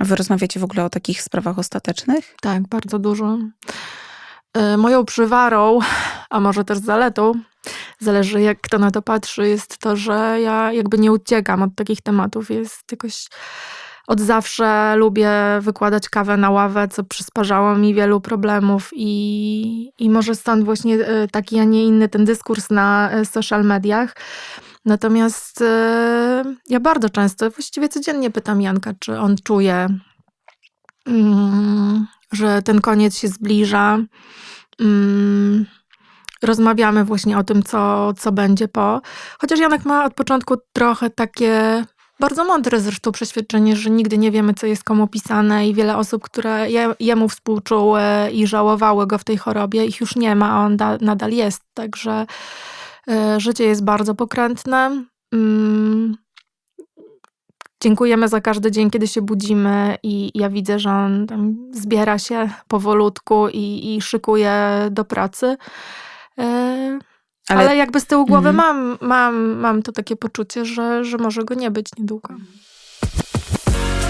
Wy rozmawiacie w ogóle o takich sprawach ostatecznych? Tak, bardzo dużo. E, Moją przywarą, a może też zaletą, zależy jak kto na to patrzy, jest to, że ja jakby nie uciekam od takich tematów. Jest jakoś od zawsze lubię wykładać kawę na ławę, co przysparzało mi wielu problemów i, i może stąd właśnie e, taki, a nie inny ten dyskurs na e, social mediach. Natomiast ja bardzo często, właściwie codziennie pytam Janka, czy on czuje, mm, że ten koniec się zbliża. Mm, rozmawiamy właśnie o tym, co, co będzie po. Chociaż Janek ma od początku trochę takie bardzo mądre zresztą przeświadczenie, że nigdy nie wiemy, co jest komu pisane i wiele osób, które je, jemu współczuły i żałowały go w tej chorobie, ich już nie ma, a on da, nadal jest. Także y, życie jest bardzo pokrętne. Mm, Dziękujemy za każdy dzień, kiedy się budzimy i ja widzę, że on tam zbiera się powolutku i, i szykuje do pracy. E, Ale, Ale- jakby z tyłu głowy Mhm. mam, mam, mam to takie poczucie, że, że może go nie być niedługo.